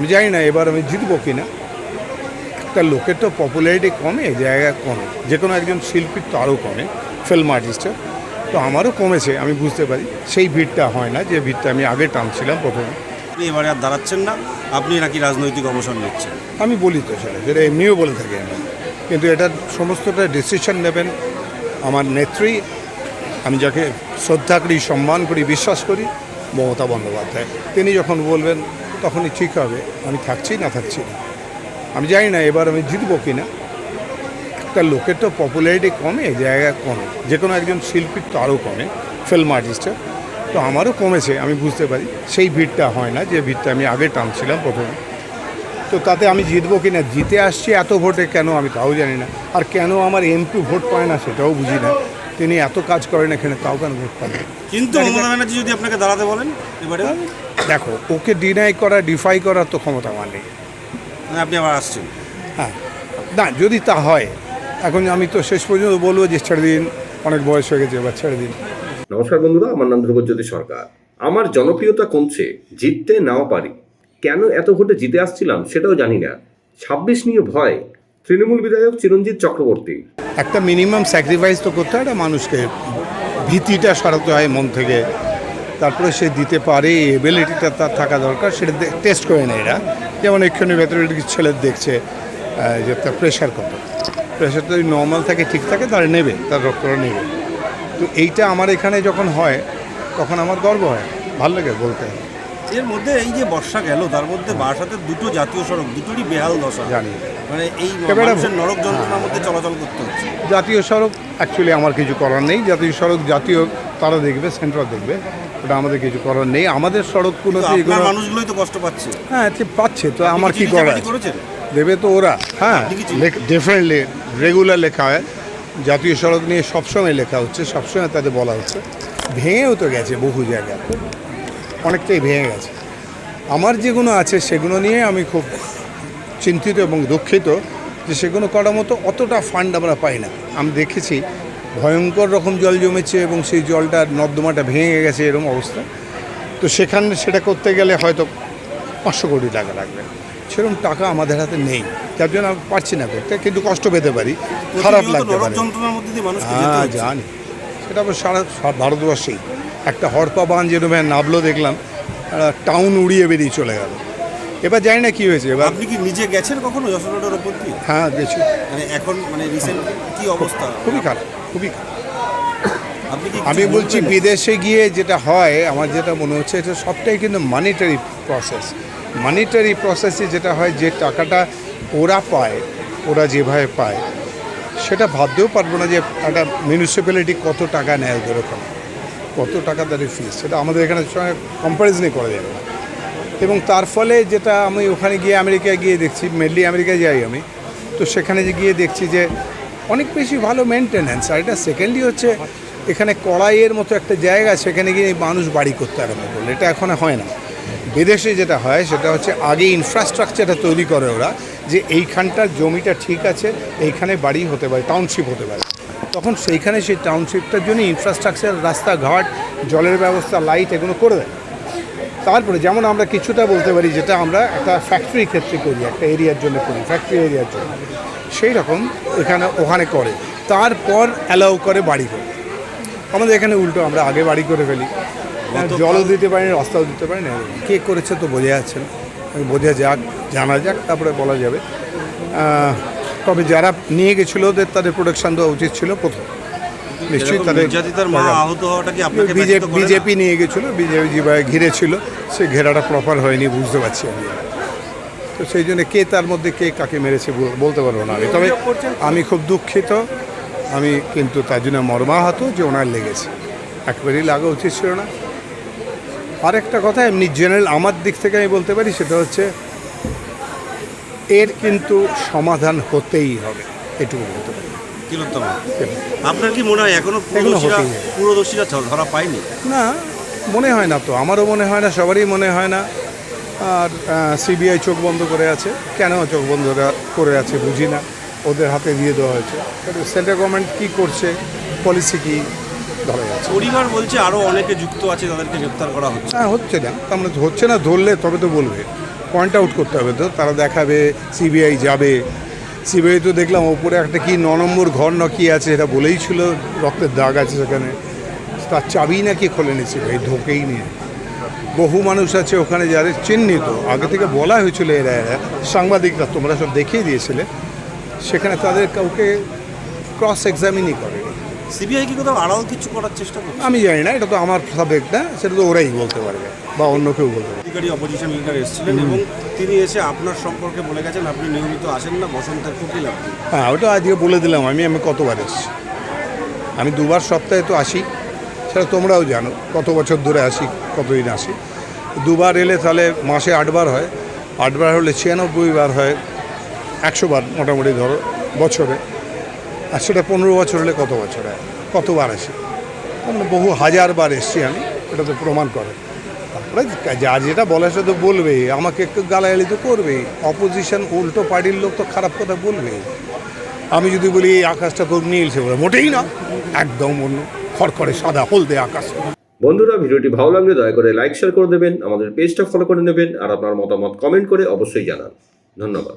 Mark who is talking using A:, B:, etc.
A: আমি জানি না এবার আমি জিতবো কিনা। একটা লোকের তো পপুলারিটি কমে জায়গা কমে। যে কোনো একজন শিল্পীর তো আরও কমে ফিল্ম আর্টিস্টের তো আমারও কমেছে আমি বুঝতে পারি। সেই ভিড়টা হয় না যে ভিড়টা আমি আগে টানছিলাম প্রথমে।
B: আপনি এবারে আর দাঁড়াচ্ছেন না আপনি নাকি রাজনৈতিক অবসর নিচ্ছেন।
A: আমি বলি তো সেটা যেটা এমনিও বলে থাকি আমি। কিন্তু এটার সমস্তটা ডিসিশন নেবেন আমার নেত্রী। আমি যাকে শ্রদ্ধা করি সম্মান করি বিশ্বাস করি মমতা বন্দ্যোপাধ্যায়। তিনি যখন বলবেন, তখনই ঠিক হবে, আমি থাকছি না থাকছি না। আমি জানি না এবার আমি জিতবো কি না একটা লোকের তো পপুলারিটি কমে, জায়গা কমে। যে কোনো একজন শিল্পীর তো আরও কমে ফিল্ম আর্টিস্টের তো আমারও কমেছে, আমি বুঝতে পারি। সেই ভিড়টা হয় না, যে ভিড়টা আমি আগে টানছিলাম প্রথমে। তো তাতে আমি জিতবো কি না জিতে আসছি এত ভোটে কেন আমি তাও জানি না। আর কেন আমার এমপি ভোট পায় না, সেটাও বুঝি না। তিনি এত কাজ করেন এখানে তাও কেন ভোট পান না?
B: কিন্তু মমতা ব্যানার্জি যদি আপনাকে দাঁড়াতে বলেন এবারে?
A: দেখো ওকে ডিনাই করা ডিফাই করার তো ক্ষমতা আমার নেই।
B: মানে আপনি আবার আসছেন।
A: হ্যাঁ। না যদি তা হয় এখন আমি তো শেষ পর্যন্ত বলব যে ছেড়ে দিন অনেক বয়স হয়ে গেছে এবার ছেড়ে দিন।
C: নমস্কার বন্ধুরা আমার নাম ধ্রুবজ্যোতি সরকার। আমার জনপ্রিয়তা কমছে জিততে নাও পারি। কেন এত ভোটে জিতে আসছিলাম সেটাও জানি না। ছাব্বিশ নিয়ে ভয় তৃণমূল বিধায়ক চিরঞ্জিত চক্রবর্তী।
A: একটা মিনিমাম স্যাক্রিফাইস তো করতে হয়, একটা মানুষকে ভীতিটা সরাতে হয় মন থেকে। তারপরে সে দিতে পারে এবিলিটিটা তার থাকা দরকার, সেটা টেস্ট করে নেয় এরা। যেমন এক্ষুনি ভেতরে ছেলে দেখছে যে তার প্রেশার কত। প্রেশার যদি নর্মাল থাকে, ঠিক থাকে, তারা নেবে, তার রক্তটা নেবে। তো এইটা আমার এখানে যখন হয়, তখন আমার গর্ব হয়, ভালো লাগে বলতে।
B: এর মধ্যে এই যে বর্ষা গেল তার মধ্যে বারাসাতের দুটো জাতীয় সড়ক দুটোরই বেহাল দশা।
A: জানি।
B: মানে এই মানুষের নরক যন্ত্রণার মধ্যে চলাচল করতে হচ্ছে।
A: জাতীয় সড়ক অ্যাকচুয়ালি আমার কিছু করার নেই। জাতীয় সড়ক জাতীয় তারা দেখবে সেন্ট্রাল দেখবে ওটা আমাদের কিছু করার নেই। আমাদের
B: কিন্তু
A: সড়কগুলোতে
B: মানুষগুলোই তো কষ্ট পাচ্ছে।
A: হ্যাঁ পাচ্ছে তো আমার কি করার?
B: চাপাটি
A: দেবে তো ওরা হ্যাঁ ডেফিনেটলি রেগুলার লেখা হয়। জাতীয় সড়ক নিয়ে সবসময় লেখা হচ্ছে সবসময় তাদের বলা হচ্ছে। ভেঙেও তো গেছে বহু জায়গা অনেকটাই ভেঙে গেছে। আমার যেগুলো আছে সেগুলো নিয়ে আমি খুব চিন্তিত এবং দুঃখিত যে সেগুলো করার মতো অতটা ফান্ড আমরা পাই না। আমি দেখেছি ভয়ঙ্কর রকম জল জমেছে এবং সেই জলটা নর্দমাটা ভেঙে গেছে এরকম অবস্থা। তো সেখানে সেটা করতে গেলে হয়তো পাঁচশো কোটি টাকা লাগবে। সেরকম টাকা আমাদের হাতে নেই। যার জন্য আমি পারছি না করতে কিন্তু কষ্ট পেতে পারি খারাপ লাগতে পারে। হ্যাঁ জানি। সেটা আবার সারা ভারতবর্ষেই। একটা হরপা বান যেরকম নাবলো দেখলাম টাউন উড়িয়ে বেরিয়ে চলে গেল। এবার জানি না কি হয়েছে এবার
B: আপনি কি নিজে গেছেন কখনো যশোর রোডের ওপর দিয়ে?
A: হ্যাঁ গেছি।
B: মানে এখন মানে রিসেন্ট কি অবস্থা?
A: খুবই খারাপ খুবই খারাপ। আমি বলছি বিদেশে গিয়ে যেটা হয় আমার যেটা মনে হচ্ছে এটা সবটাই কিন্তু মানিটারি প্রসেস মানিটারি প্রসেসে যেটা হয় যে টাকাটা ওরা পায় ওরা যেভাবে পায় সেটা ভাবতেও পারব না যে একটা মিউনিসিপ্যালিটি কত টাকা নেয় ওদের ওখানে। কত টাকা তাদের ফিস সেটা আমাদের এখানে সঙ্গে কম্প্যারিজনই করা যাবে না এবং তার ফলে যেটা আমি ওখানে গিয়ে আমেরিকায় গিয়ে দেখছি মেনলি আমেরিকায় যাই আমি, তো সেখানে যে গিয়ে দেখছি যে অনেক বেশি ভালো মেনটেন্যান্স আর এটা সেকেন্ডলি হচ্ছে এখানে কড়াইয়ের মতো একটা জায়গা, সেখানে গিয়ে মানুষ বাড়ি করতে আরম্ভ করল। এটা এখন হয় না। বিদেশে যেটা হয়, সেটা হচ্ছে আগে ইনফ্রাস্ট্রাকচারটা তৈরি করে ওরা, যে এইখানটার জমিটা ঠিক আছে, এইখানে বাড়ি হতে পারে টাউনশিপ হতে পারে। তখন সেইখানে সেই টাউনশিপটার জন্য ইনফ্রাস্ট্রাকচার রাস্তাঘাট জলের ব্যবস্থা লাইট এগুলো করে দেয়। তারপরে যেমন আমরা কিছুটা বলতে পারি যেটা আমরা একটা ফ্যাক্টরি ক্ষেত্রে করি একটা এরিয়ার জন্য করি ফ্যাক্টরি এরিয়ার জন্য। সেই রকম এখানে ওখানে করে তারপর অ্যালাউ করে বাড়ি করে। আমাদের এখানে উল্টো আমরা আগে বাড়ি করে ফেলি। জলও দিতে পারি না রাস্তাও দিতে পারি না কে করেছে তো বোঝা যাচ্ছে না। বোঝা যাক জানা যাক তারপরে বলা যাবে। তবে যারা নিয়ে গেছিল ওদের তাদের প্রোটেকশন দেওয়া উচিত ছিল প্রথম। নিশ্চয়ই তাদের
B: নির্যাতিতার মা আহত হওয়াটা কি আপনাকে
A: বিজেপি নিয়ে গেছিল বিজেপি যেভাবে ঘিরেছিল সে ঘেরাটা প্রপার হয়নি বুঝতে পারছি আমি। তো সেই জন্য কে তার মধ্যে কে কাকে মেরেছে বলতে পারব না আমি। তবে আমি খুব দুঃখিত আমি কিন্তু তার জন্য মর্মাহত যে ওনার লেগেছে। একবারই লাগা উচিত ছিল না। আরেকটা কথা এমনি জেনারেল আমার দিক থেকে আমি বলতে পারি সেটা হচ্ছে এর কিন্তু সমাধান হতেই হবে। এটুকু বলতে পারি।
B: তিলোত্তমা আপনার কি মনে হয়
A: এখনও
B: পুরোদর্শীরা ধরা পায়নি?
A: না মনে হয় না তো। আমারও মনে হয় না সবারই মনে হয় না। আর সিবিআই চোখ বন্ধ করে আছে। কেন চোখ বন্ধ করে আছে বুঝি না। ওদের হাতে দিয়ে দেওয়া হয়েছে। সেন্ট্রাল গভর্নমেন্ট কী করছে? পলিসি কী ধরা যাচ্ছে
B: পরিবার বলছে আরও অনেকে যুক্ত আছে তাদেরকে গ্রেপ্তার করা হচ্ছে।
A: হ্যাঁ হচ্ছে না। তার মানে হচ্ছে না ধরলে তবে তো বলবে। পয়েন্ট আউট করতে হবে তো, তারা দেখাবে সিবিআই যাবে। সিবিআই তো দেখলাম ওপরে একটা কি ন নম্বর ঘর না কি আছে, এটা বলেই ছিল, রক্তের দাগ আছে সেখানে। তার চাবি নাকি খোলেনি ভাই ঢোকেই নিয়ে। বহু মানুষ আছে ওখানে যাদের চিহ্নিত। আগে থেকে বলা হয়েছিল এরা এরা। সাংবাদিকরা তোমরা সব দেখিয়ে দিয়েছিলে। সেখানে তাদের কাউকে ক্রস এক্সামিনই করে
B: সিবিআই কি কোথাও আড়াল কিছু করার চেষ্টা করছে?
A: আমি জানি না এটা তো আমার সাবজেক্ট না সেটা তো ওরাই বলতে পারবে বা অন্য কেউ বলতে পারবে।
B: অধিকারী অপোজিশন লিডার এসেছিলেন এবং তিনি এসে আপনার সম্পর্কে বলে গেছেন আপনি নিয়মিত আসেন না বসন্তের কোকিল আপনি
A: হ্যাঁ ওটা আজকে বলে দিলাম আমি আমি কতবার এসেছি। আমি দুবার সপ্তাহে তো আসি সেটা তোমরাও জানো কত বছর ধরে আসি কতদিন আসি। দুবার এলে তাহলে মাসে আটবার হয় আটবার হলে ছিয়ানব্বই বার হয় একশো বার মোটামুটি ধরো বছরে। আর সেটা পনেরো বছর হলে কত বছর হয়? কতবার আসি? মানে বহু হাজার বার এসছি আমি, এটা তো প্রমাণ করে। তারপরে যার যেটা বলে সে তো বলবেই আমাকে একটু গালাগালি তো করবেই অপোজিশন উল্টো পার্টির লোক তো খারাপ কথা বলবেই আমি যদি বলি, এই আকাশটা খুব নীল, সে বলে, মোটেই না, একদম অন্য, খড়খড়ে সাদা, হলদে আকাশ।
C: বন্ধুরা, ভিডিওটি ভালো লাগলে দয়া করে লাইক শেয়ার করে দেবেন, আমাদের পেজটা ফলো করে নেবেন, আর আপনার মতামত কমেন্ট করে অবশ্যই জানান। ধন্যবাদ।